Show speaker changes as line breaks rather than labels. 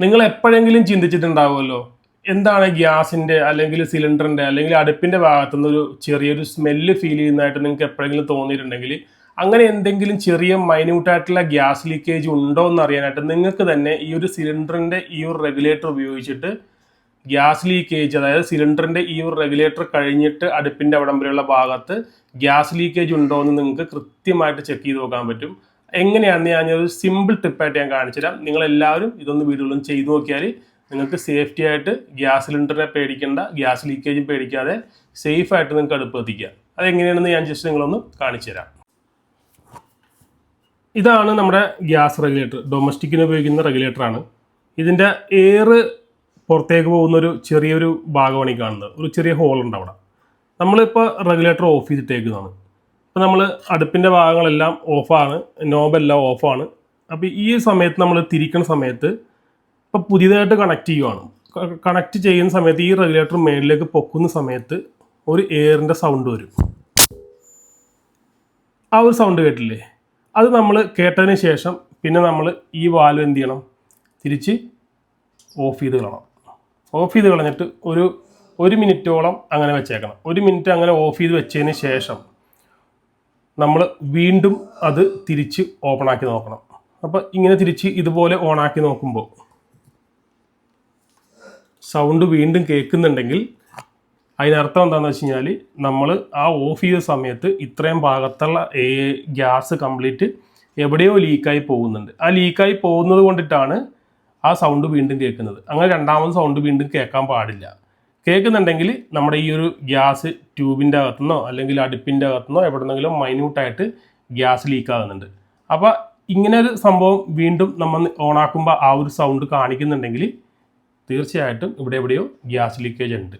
നിങ്ങൾ എപ്പോഴെങ്കിലും ചിന്തിച്ചിട്ടുണ്ടാവുമല്ലോ? എന്താണ് ഗ്യാസിന്റെ അല്ലെങ്കിൽ സിലിണ്ടറിന്റെ അല്ലെങ്കിൽ അടുപ്പിന്റെ ഭാഗത്തുനിന്ന് ഒരു ചെറിയൊരു സ്മെല്ല് ഫീൽ ചെയ്യുന്നതായിട്ട് നിങ്ങൾക്ക് എപ്പോഴെങ്കിലും തോന്നിയിട്ടുണ്ടെങ്കിൽ അങ്ങനെ എന്തെങ്കിലും ചെറിയ മൈന്യൂട്ടായിട്ടുള്ള ഗ്യാസ് ലീക്കേജ് ഉണ്ടോ എന്ന് അറിയാനായിട്ട് നിങ്ങൾക്ക് തന്നെ ഈ ഒരു സിലിണ്ടറിന്റെ ഈ ഒരു റെഗുലേറ്റർ ഉപയോഗിച്ചിട്ട് ഗ്യാസ് ലീക്കേജ് അതായത് സിലിണ്ടറിന്റെ ഈ ഒരു റെഗുലേറ്റർ കഴിഞ്ഞിട്ട് അടുപ്പിന്റെ അവിടം വരെയുള്ള ഭാഗത്ത് ഗ്യാസ് ലീക്കേജ് ഉണ്ടോ എന്ന് നിങ്ങൾക്ക് കൃത്യമായിട്ട് ചെക്ക് ചെയ്ത് നോക്കാൻ പറ്റും. എങ്ങനെയാണെന്ന് ഞാൻ ഒരു സിമ്പിൾ ടിപ്പായിട്ട് ഞാൻ കാണിച്ചു തരാം നിങ്ങൾ എല്ലാവരും ഇതൊന്ന് വീടുകളിലും ചെയ്തു നോക്കിയാൽ നിങ്ങൾക്ക് സേഫ്റ്റി ആയിട്ട് ഗ്യാസ് സിലിണ്ടറിനെ പേടിക്കേണ്ട ഗ്യാസ് ലീക്കേജും പേടിക്കാതെ സേഫ് ആയിട്ട് നിങ്ങൾക്ക് അടുപ്പ് എത്തിക്കാം. അതെങ്ങനെയാണെന്ന് ഞാൻ ജസ്റ്റ് നിങ്ങളൊന്ന് കാണിച്ചു തരാം ഇതാണ് നമ്മുടെ ഗ്യാസ് റെഗുലേറ്റർ ഡൊമസ്റ്റിക്കിന് ഉപയോഗിക്കുന്ന റെഗുലേറ്ററാണ് ഇതിന്റെ എയർ പുറത്തേക്ക് പോകുന്ന ഒരു ചെറിയൊരു ഭാഗമാണ് ഈ കാണുന്നത്. ഒരു ചെറിയ ഹോൾ ഉണ്ട് അവിടെ. നമ്മളിപ്പോൾ റെഗുലേറ്റർ ഓഫ് ചെയ്തിട്ടേക്കുന്നതാണ്. അപ്പോൾ നമ്മൾ അടുപ്പിന്റെ ഭാഗങ്ങളെല്ലാം ഓഫാണ് നോബെല്ലാം ഓഫാണ് അപ്പോൾ ഈ സമയത്ത് നമ്മൾ തിരിക്കുന്ന സമയത്ത് ഇപ്പോൾ പുതിയതായിട്ട് കണക്ട് ചെയ്യുവാണ്. കണക്ട് ചെയ്യുന്ന സമയത്ത് ഈ റെഗുലേറ്റർ മേളിലേക്ക് പൊക്കുന്ന സമയത്ത് ഒരു എയറിന്റെ സൗണ്ട് വരും. ആ ഒരു സൗണ്ട് കേട്ടില്ലേ? അത് നമ്മൾ കേട്ടതിന് ശേഷം പിന്നെ നമ്മൾ ഈ വാൽവ് എന്ത് ചെയ്യണം? തിരിച്ച് ഓഫ് ചെയ്ത് കളണം ഓഫ് ചെയ്ത് കളഞ്ഞിട്ട് ഒരു ഒരു മിനിറ്റോളം അങ്ങനെ വെച്ചേക്കണം. ഒരു മിനിറ്റ് അങ്ങനെ ഓഫ് ചെയ്ത് വെച്ചതിന് ശേഷം നമ്മൾ വീണ്ടും അത് തിരിച്ച് ഓപ്പൺ ആക്കി നോക്കണം. അപ്പോൾ ഇങ്ങനെ തിരിച്ച് ഇതുപോലെ ഓൺ ആക്കി നോക്കുമ്പോൾ സൗണ്ട് വീണ്ടും കേൾക്കുന്നുണ്ടെങ്കിൽ അതിനർത്ഥം എന്താണെന്ന് വെച്ച് കഴിഞ്ഞാൽ നമ്മൾ ആ ഓഫ് ചെയ്ത സമയത്ത് ഇത്രയും ഭാഗത്തുള്ള ഗ്യാസ് കംപ്ലീറ്റ് എവിടെയോ ലീക്കായി പോകുന്നുണ്ട്. ആ ലീക്കായി പോകുന്നത് കൊണ്ടിട്ടാണ് ആ സൗണ്ട് വീണ്ടും കേൾക്കുന്നത്. അങ്ങനെ രണ്ടാമത് സൗണ്ട് വീണ്ടും കേൾക്കാൻ പാടില്ല. കേൾക്കുന്നുണ്ടെങ്കിൽ നമ്മുടെ ഈ ഒരു ഗ്യാസ് ട്യൂബിന്റെ അകത്തുനിന്നോ അല്ലെങ്കിൽ അടുപ്പിന്റെ അകത്തുനിന്നോ എവിടെന്നെങ്കിലും മൈന്യൂട്ടായിട്ട് ഗ്യാസ് ലീക്ക് ആകുന്നുണ്ട്. അപ്പോൾ ഇങ്ങനെ ഒരു സംഭവം വീണ്ടും നമ്മൾ ഓണാക്കുമ്പോൾ ആ ഒരു സൗണ്ട് കാണിക്കുന്നുണ്ടെങ്കിൽ തീർച്ചയായിട്ടും ഇവിടെ എവിടെയോ ഗ്യാസ് ലീക്കേജ് ഉണ്ട്.